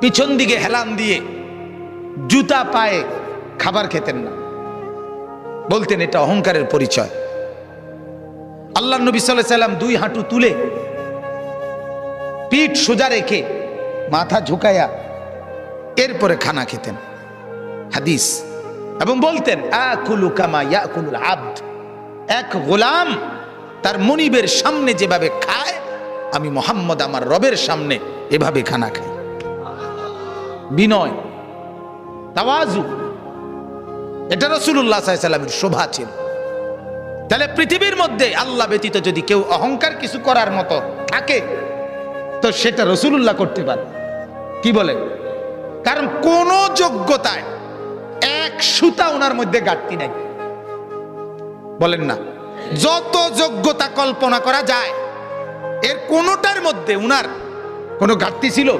পিছন দিকে হেলান দিয়ে জুতা পায়ে খাবার খেতেন না। বলতেন এটা অহংকারের পরিচয়। আল্লাহ নবী সাল্লাহ সাল্লাম দুই হাঁটু তুলে পিঠ সোজা রেখে মাথা ঝুঁকায়া এরপরে খানা খেতেন। হাদিস। এবং বলতেন আব্দ। এক গোলাম তার মনিবের সামনে যেভাবে খায়, আমি মোহাম্মদ আমার রবের সামনে এভাবে খানা খাই। বিনয়, তাওয়াজু। এটা রসুল্লাহ সাল্লামের শোভা ছিল। তাহলে পৃথিবীর মধ্যে আল্লাহ ব্যতীত যদি কেউ অহংকার কিছু করার মতো থাকে, তো সেটা রসুল্লাহ করতে পারে। কি বলে? কারণ কোন যোগ্যতায় এক সুতা ওনার মধ্যে ঘাটতি নাই। বলেন না। যত যোগ্যতা কল্পনা করা যায়, এর কোনোটার মধ্যে উনার কোনো ঘাটতি ছিল?